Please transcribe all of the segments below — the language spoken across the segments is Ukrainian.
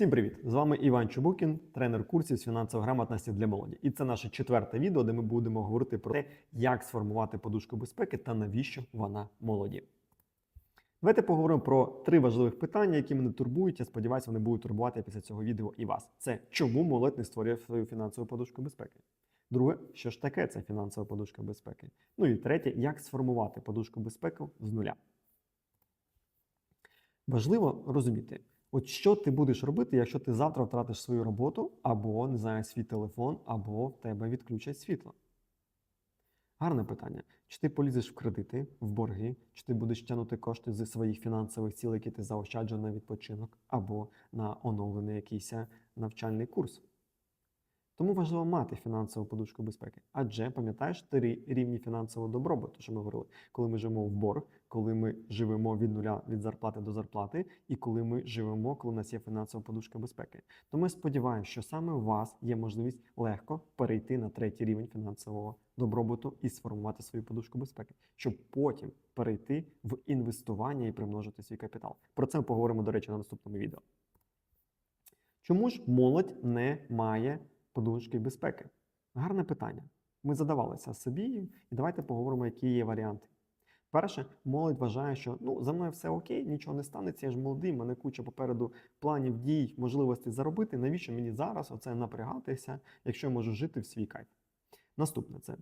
Всім привіт! З вами Іван Чубукін, тренер курсів з фінансової грамотності для молоді. І це наше четверте відео, де ми будемо говорити про те, як сформувати подушку безпеки та навіщо вона молоді. Давайте поговоримо про три важливих питання, які мене турбують. Я сподіваюся, вони будуть турбувати після цього відео і вас. Це чому молодь не створює свою фінансову подушку безпеки. Друге, що ж таке ця фінансова подушка безпеки? Ну і третє, як сформувати подушку безпеки з нуля. Важливо розуміти, от що ти будеш робити, якщо ти завтра втратиш свою роботу, або не знаю, свій телефон, або в тебе відключать світло. Гарне питання. Чи ти полізеш в кредити, в борги, чи ти будеш тягнути кошти зі своїх фінансових цілей, які ти заощаджував на відпочинок, або на оновлений якийсь навчальний курс. Тому важливо мати фінансову подушку безпеки. Адже пам'ятаєш три рівні фінансового добробуту, що ми говорили, коли ми живемо в борг, коли ми живемо від нуля від зарплати до зарплати, і коли ми живемо, коли у нас є фінансова подушка безпеки. Тому я сподіваюся, що саме у вас є можливість легко перейти на третій рівень фінансового добробуту і сформувати свою подушку безпеки, щоб потім перейти в інвестування і примножити свій капітал. Про це ми поговоримо, до речі, на наступному відео. Чому ж молодь не має подушки безпеки? Гарне питання. Ми задавалися собі, і давайте поговоримо, які є варіанти. Перше, молодь вважає, що ну за мною все окей, нічого не станеться, я ж молодий, мене куча попереду планів, дій, можливостей заробити. Навіщо мені зараз оце напрягатися, якщо я можу жити в свій кайф? Наступне це.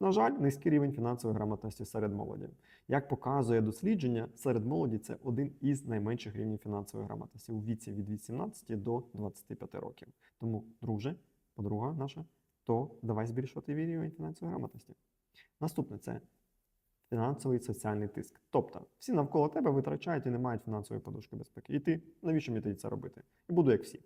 На жаль, низький рівень фінансової грамотності серед молоді. Як показує дослідження, серед молоді це один із найменших рівнів фінансової грамотності у віці від 18 до 25 років. Тому, друже, подруга наша, то давай збільшувати рівень фінансової грамотності. Наступне це фінансовий соціальний тиск. Тобто, всі навколо тебе витрачають і не мають фінансової подушки безпеки. І ти навіщо мені тоді це робити? І буду як всі.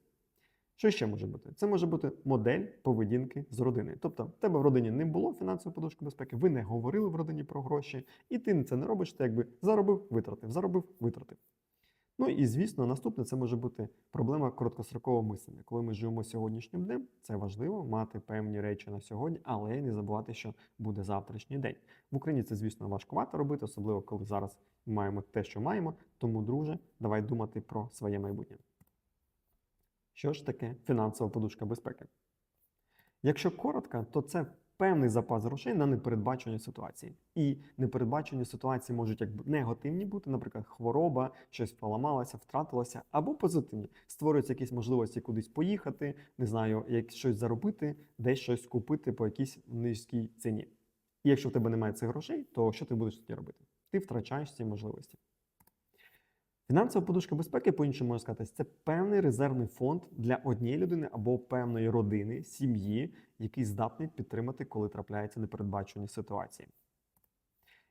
Що ще може бути? Це може бути модель поведінки з родини. Тобто, в тебе в родині не було фінансової подушки безпеки, ви не говорили в родині про гроші, і ти це не робиш, ти якби заробив, витратив, заробив, витратив. Ну і звісно, наступне це може бути проблема короткострокового мислення. Коли ми живемо сьогоднішнім днем, це важливо мати певні речі на сьогодні, але не забувати, що буде завтрашній день. В Україні це, звісно, важкувато робити, особливо коли зараз маємо те, що маємо. Тому, друже, давай думати про своє майбутнє. Що ж таке фінансова подушка безпеки? Якщо коротко, то це певний запас грошей на непередбачені ситуації. І непередбачені ситуації можуть як негативні бути, наприклад, хвороба, щось поламалося, втратилося, або позитивні. Створюються якісь можливості кудись поїхати, не знаю, як щось заробити, десь щось купити по якійсь низькій ціні. І якщо в тебе немає цих грошей, то що ти будеш тоді робити? Ти втрачаєш ці можливості. Фінансова подушка безпеки, по-іншому можна сказати, це певний резервний фонд для однієї людини або певної родини, сім'ї, який здатний підтримати, коли трапляються непередбачені ситуації.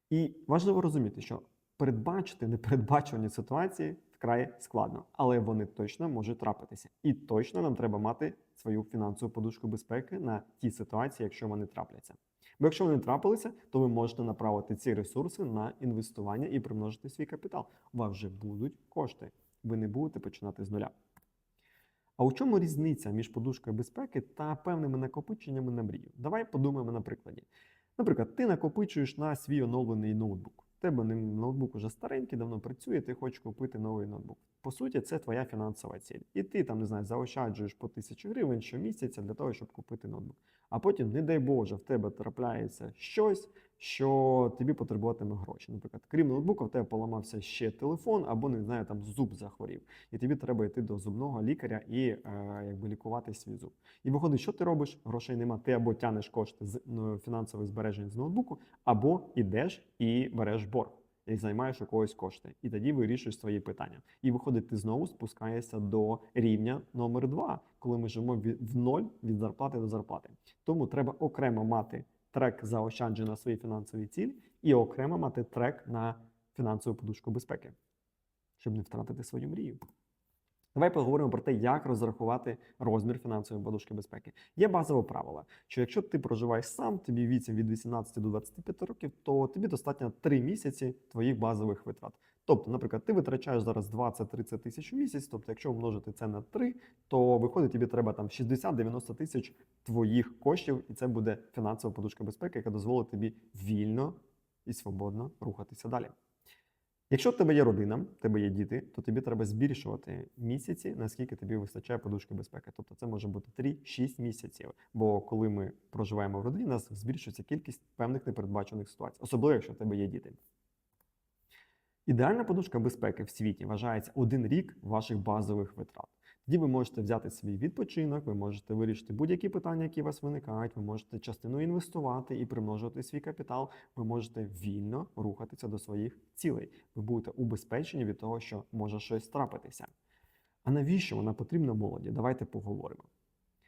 І важливо розуміти, що передбачити непередбачувані ситуації вкрай складно, але вони точно можуть трапитися. І точно нам треба мати свою фінансову подушку безпеки на ті ситуації, якщо вони трапляться. Бо якщо вони трапилися, то ви можете направити ці ресурси на інвестування і примножити свій капітал. У вас вже будуть кошти. Ви не будете починати з нуля. А у чому різниця між подушкою безпеки та певними накопиченнями на мрію? Давай подумаємо на прикладі. Наприклад, ти накопичуєш на свій оновлений ноутбук. Тебе ноутбук уже старенький, давно працює, ти хочеш купити новий ноутбук. По суті, це твоя фінансова ціль. І ти там, не знаю, заощаджуєш по тисячу гривень щомісяця для того, щоб купити ноутбук. А потім, не дай Боже, в тебе трапляється щось, що тобі потребуватиме гроші. Наприклад, крім ноутбука, в тебе поламався ще телефон, або не знаю, там зуб захворів. І тобі треба йти до зубного лікаря і е, якби лікувати свій зуб. І виходить, що ти робиш? Грошей нема. Ти або тянеш кошти з ну, фінансових збережень з ноутбуку, або йдеш і береш борг. І займаєш у когось кошти, і тоді вирішуєш свої питання. І виходить, ти знову спускаєшся до рівня номер 2 коли ми живемо в ноль від зарплати до зарплати. Тому треба окремо мати трек заощаджень на свої фінансові цілі, і окремо мати трек на фінансову подушку безпеки, щоб не втратити свою мрію. Давай поговоримо про те, як розрахувати розмір фінансової подушки безпеки. Є базове правило, що якщо ти проживаєш сам, тобі віці від 18 до 25 років, то тобі достатньо 3 місяці твоїх базових витрат. Тобто, наприклад, ти витрачаєш зараз 20-30 тисяч у місяць, тобто, якщо умножити це на 3, то виходить, тобі треба там 60-90 тисяч твоїх коштів, і це буде фінансова подушка безпеки, яка дозволить тобі вільно і свободно рухатися далі. Якщо в тебе є родина, в тебе є діти, то тобі треба збільшувати місяці, наскільки тобі вистачає подушки безпеки. Тобто це може бути 3-6 місяців. Бо коли ми проживаємо в родині, у нас збільшується кількість певних непередбачених ситуацій, особливо якщо в тебе є діти. Ідеальна подушка безпеки в світі вважається один рік ваших базових витрат. Тоді ви можете взяти свій відпочинок, ви можете вирішити будь-які питання, які у вас виникають, ви можете частину інвестувати і примножувати свій капітал, ви можете вільно рухатися до своїх цілей. Ви будете убезпечені від того, що може щось трапитися. А навіщо вона потрібна молоді? Давайте поговоримо.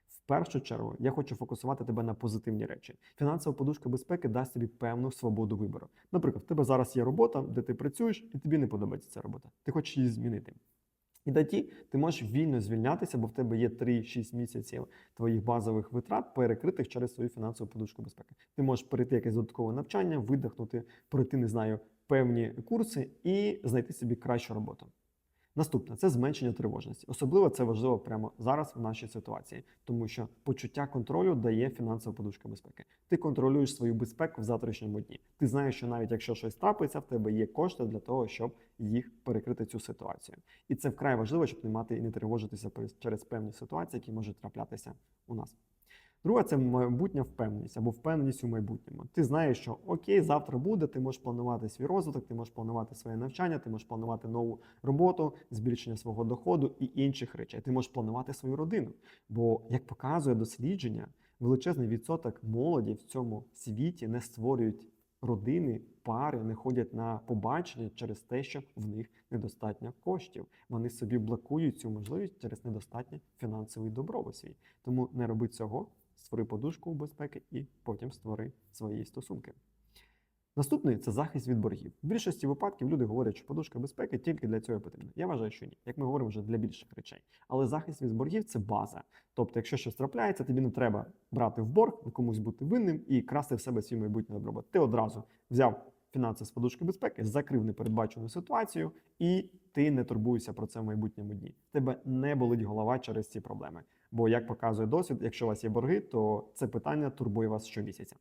В першу чергу я хочу фокусувати тебе на позитивні речі. Фінансова подушка безпеки дасть тобі певну свободу вибору. Наприклад, в тебе зараз є робота, де ти працюєш, і тобі не подобається ця робота. Ти хочеш її змінити. І тоді ти можеш вільно звільнятися, бо в тебе є 3-6 місяців твоїх базових витрат, перекритих через свою фінансову подушку безпеки. Ти можеш перейти якесь додаткове навчання, видихнути, пройти, не знаю, певні курси і знайти собі кращу роботу. Наступне це зменшення тривожності. Особливо це важливо прямо зараз в нашій ситуації, тому що почуття контролю дає фінансова подушка безпеки. Ти контролюєш свою безпеку в завтрашньому дні. Ти знаєш, що навіть якщо щось трапиться, в тебе є кошти для того, щоб їх перекрити цю ситуацію. І це вкрай важливо, щоб не мати і не тривожитися через певні ситуації, які можуть траплятися у нас. Друга це майбутня впевненість або впевненість у майбутньому. Ти знаєш, що окей, завтра буде, ти можеш планувати свій розвиток, ти можеш планувати своє навчання, ти можеш планувати нову роботу, збільшення свого доходу і інших речей. Ти можеш планувати свою родину. Бо, як показує дослідження, величезний відсоток молоді в цьому світі не створюють родини, пари, не ходять на побачення через те, що в них недостатньо коштів. Вони собі блокують цю можливість через недостатньо фінансовий добробут свій. Тому не роби цього створи подушку безпеки і потім створи свої стосунки. Наступний це захист від боргів. В більшості випадків люди говорять, що подушка безпеки тільки для цього потрібна. Я вважаю, що ні. Як ми говоримо вже для більших речей. Але захист від боргів це база. Тобто, якщо щось трапляється, тобі не треба брати в борг, комусь бути винним і красти в себе свій майбутній добробут. Ти одразу взяв фінанси з подушки безпеки, закрив непередбачену ситуацію, і ти не турбуєшся про це в майбутньому дні. Тебе не болить голова через ці проблеми. Бо, як показує досвід, якщо у вас є борги, то це питання турбує вас щомісяця.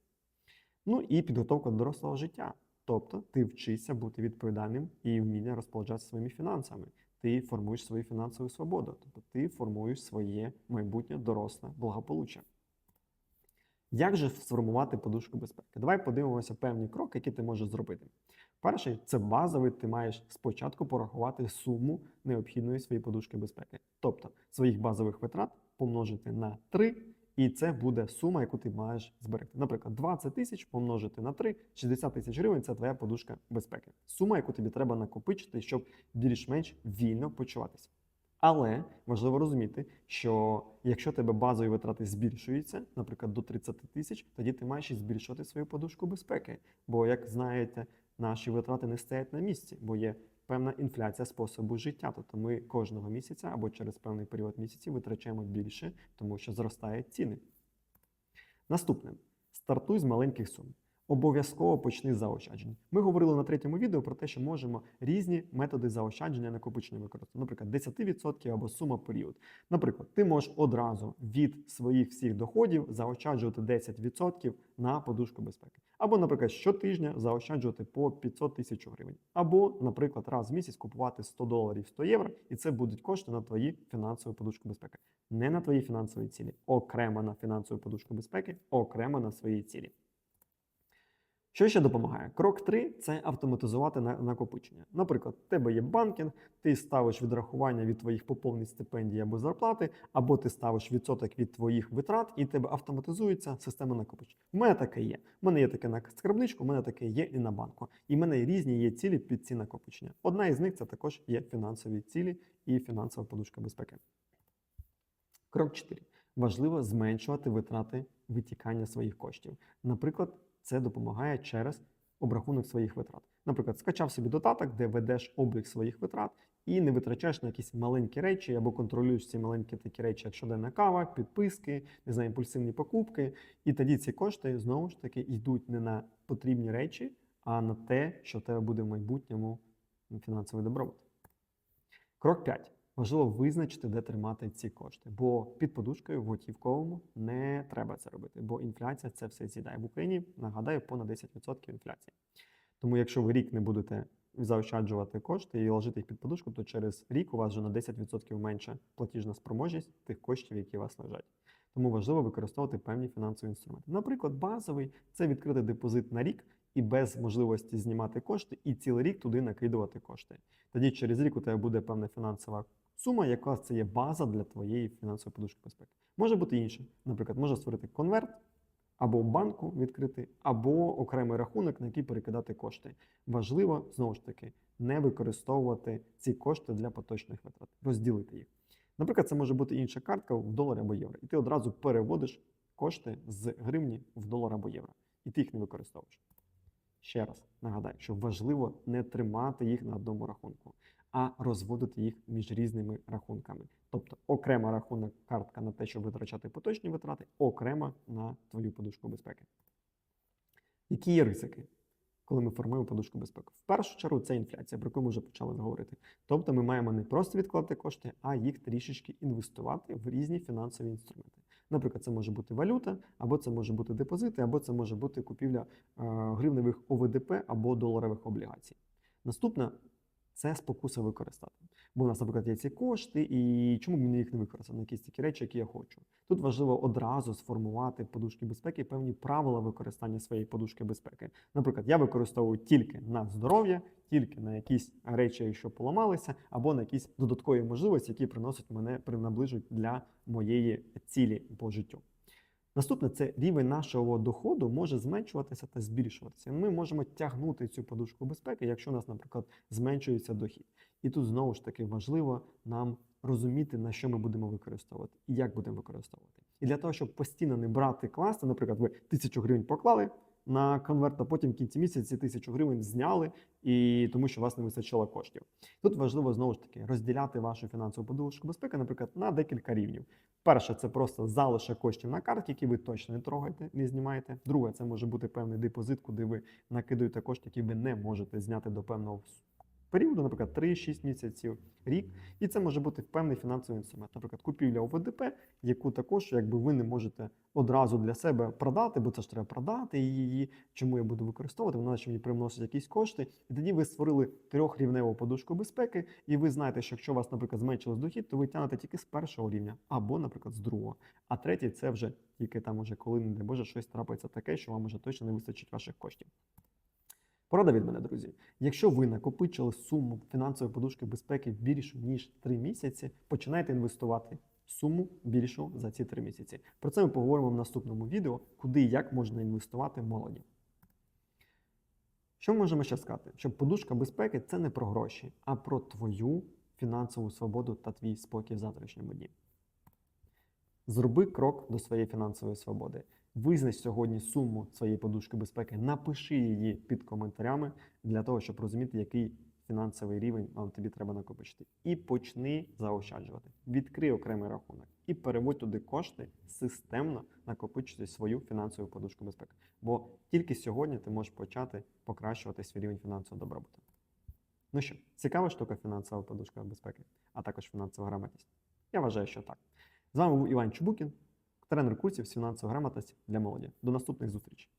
Ну і підготовка до дорослого життя. Тобто ти вчишся бути відповідальним і вміння розпоряджатися своїми фінансами. Ти формуєш свою фінансову свободу, тобто ти формуєш своє майбутнє доросле благополуччя. Як же сформувати подушку безпеки? Давай подивимося певні кроки, які ти можеш зробити. Перший це базовий, ти маєш спочатку порахувати суму необхідної своєї подушки безпеки. Тобто своїх базових витрат помножити на 3, і це буде сума, яку ти маєш зберегти. Наприклад, 20 тисяч помножити на 3, 60 тисяч гривень це твоя подушка безпеки. Сума, яку тобі треба накопичити, щоб більш-менш вільно почуватися. Але важливо розуміти, що якщо тебе базові витрати збільшуються, наприклад, до 30 тисяч, тоді ти маєш і збільшувати свою подушку безпеки. Бо, як знаєте, наші витрати не стоять на місці, бо є певна інфляція способу життя. Тобто ми кожного місяця або через певний період місяців витрачаємо більше, тому що зростають ціни. Наступне стартуй з маленьких сум. Обов'язково почни з заощаджень. Ми говорили на третьому відео про те, що можемо різні методи заощадження накопичення використовувати. Наприклад, 10% або сума період. Наприклад, ти можеш одразу від своїх всіх доходів заощаджувати 10% на подушку безпеки. Або, наприклад, щотижня заощаджувати по 500 тисяч гривень. Або, наприклад, раз в місяць купувати 100 доларів 100 євро, і це будуть кошти на твої фінансові подушку безпеки. Не на твої фінансові цілі, окремо на фінансову подушку безпеки, окремо на свої цілі. Що ще допомагає? Крок 3 це автоматизувати накопичення. Наприклад, в тебе є банкінг, ти ставиш відрахування від твоїх поповнень стипендій або зарплати, або ти ставиш відсоток від твоїх витрат, і тебе автоматизується система накопичення. У мене таке є. У мене є таке на скарбничку, у мене таке є і на банку. І в мене різні є цілі під ці накопичення. Одна із них це також є фінансові цілі і фінансова подушка безпеки. Крок 4. Важливо зменшувати витрати витікання своїх коштів. Наприклад, це допомагає через обрахунок своїх витрат. Наприклад, скачав собі додаток, де ведеш облік своїх витрат і не витрачаєш на якісь маленькі речі або контролюєш ці маленькі такі речі, як щоденна кава, підписки, не знаю, імпульсивні покупки. І тоді ці кошти знову ж таки йдуть не на потрібні речі, а на те, що в тебе буде в майбутньому фінансовий добробут. Крок 5. Важливо визначити, де тримати ці кошти, бо під подушкою в готівковому не треба це робити, бо інфляція це все з'їдає. В Україні нагадаю понад 10% інфляції. Тому, якщо ви рік не будете заощаджувати кошти і ложити їх під подушку, то через рік у вас вже на 10% менше платіжна спроможність тих коштів, які у вас лежать. Тому важливо використовувати певні фінансові інструменти. Наприклад, базовий це відкрити депозит на рік і без можливості знімати кошти, і цілий рік туди накидувати кошти. Тоді через рік у тебе буде певна фінансова сума, яка це є база для твоєї фінансової подушки безпеки. Може бути інше. Наприклад, може створити конверт, або банку відкрити, або окремий рахунок, на який перекидати кошти. Важливо знову ж таки не використовувати ці кошти для поточних витрат, розділити їх. Наприклад, це може бути інша картка в долар або євро, і ти одразу переводиш кошти з гривні в долар або євро, і ти їх не використовуєш. Ще раз нагадаю, що важливо не тримати їх на одному рахунку, а розводити їх між різними рахунками. Тобто окрема рахунок картка на те, щоб витрачати поточні витрати, окрема на твою подушку безпеки. Які є ризики, коли ми формуємо подушку безпеки? В першу чергу це інфляція, про яку ми вже почали говорити. Тобто ми маємо не просто відкладати кошти, а їх трішечки інвестувати в різні фінансові інструменти. Наприклад, це може бути валюта, або це може бути депозити, або це може бути купівля е, гривневих ОВДП або доларових облігацій. Наступне це спокуса використати. Бо у нас, наприклад, є ці кошти, і чому б мені їх не використати на якісь такі речі, які я хочу. Тут важливо одразу сформувати подушки безпеки певні правила використання своєї подушки безпеки. Наприклад, я використовую тільки на здоров'я, тільки на якісь речі, що поламалися, або на якісь додаткові можливості, які приносять мене наближують для моєї цілі по життю. Наступне це рівень нашого доходу може зменшуватися та збільшуватися. Ми можемо тягнути цю подушку безпеки, якщо у нас, наприклад, зменшується дохід. І тут знову ж таки важливо нам розуміти, на що ми будемо використовувати і як будемо використовувати. І для того, щоб постійно не брати класти, наприклад, ви тисячу гривень поклали на конверт, а потім в кінці місяці тисячу гривень зняли, і тому що у вас не вистачило коштів. Тут важливо знову ж таки розділяти вашу фінансову подушку безпеки, наприклад, на декілька рівнів. Перше, це просто залишок коштів на карті, які ви точно не трогаєте, не знімаєте. Друге, це може бути певний депозит, куди ви накидуєте кошти, які ви не можете зняти до певного періоду, наприклад, 3-6 місяців, рік. І це може бути певний фінансовий інструмент, наприклад, купівля ОВДП, яку також якби ви не можете одразу для себе продати, бо це ж треба продати її. Чому я буду використовувати? Вона що мені приносить якісь кошти. І тоді ви створили трьохрівневу подушку безпеки, і ви знаєте, що якщо у вас, наприклад, зменшилось дохід, то ви тягнете тільки з першого рівня, або, наприклад, з другого. А третій це вже тільки там, уже коли, не дай Боже, щось трапиться таке, що вам вже точно не вистачить ваших коштів. Порада від мене, друзі. Якщо ви накопичили суму фінансової подушки безпеки більшу ніж 3 місяці, починайте інвестувати суму більшу за ці 3 місяці. Про це ми поговоримо в наступному відео, куди і як можна інвестувати молоді. Що ми можемо ще сказати? Що подушка безпеки це не про гроші, а про твою фінансову свободу та твій спокій в завтрашньому дні. Зроби крок до своєї фінансової свободи. Визнач сьогодні суму своєї подушки безпеки, напиши її під коментарями для того, щоб розуміти, який фінансовий рівень вам тобі треба накопичити. І почни заощаджувати. Відкрий окремий рахунок і переводь туди кошти системно накопичити свою фінансову подушку безпеки. Бо тільки сьогодні ти можеш почати покращувати свій рівень фінансового добробуту. Ну що, цікава штука фінансова подушка безпеки, а також фінансова грамотність? Я вважаю, що так. З вами був Іван Чубукін тренер курсів з фінансової грамотності для молоді. До наступних зустрічей!